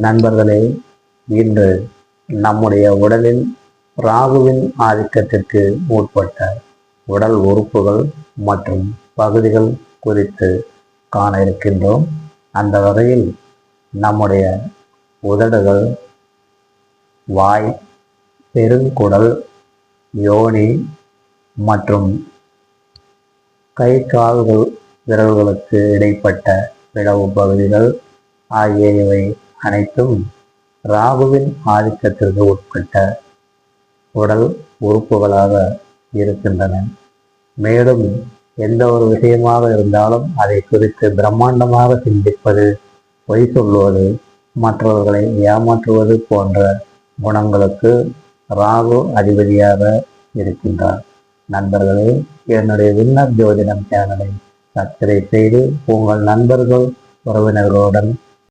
நண்பர்களே இன்று நம்முடைய உடலில் ராகுவின் ஆதிக்கத்திற்கு உட்பட்ட உடல் உறுப்புகள் மற்றும் பகுதிகள் குறித்து காண இருக்கின்றோம். அந்த வகையில் நம்முடைய உதடுகள் வாய் பெருங்குடல் யோனி மற்றும் கை கால்கள் விரல்களுக்கு இடைப்பட்ட பிளவு பகுதிகள் ஆகியவை அனைத்தும் ராகுவின் ஆதிக்கத்திற்கு உட்பட்ட உடல் உறுப்புகளாக இருக்கின்றன. மேலும் எந்த ஒரு விஷயமாக இருந்தாலும் அதை குறித்து பிரம்மாண்டமாக சிந்திப்பது பொய் சொல்வது மற்றவர்களை ஏமாற்றுவது போன்ற குணங்களுக்கு ராகு அதிபதியாக இருக்கின்றார். நண்பர்களே என்னுடைய விண்ணப் ஜோதிடம் சேனலை சப்ஸ்கிரைப் செய்து உங்கள் நண்பர்கள் உறவினர்களுடன்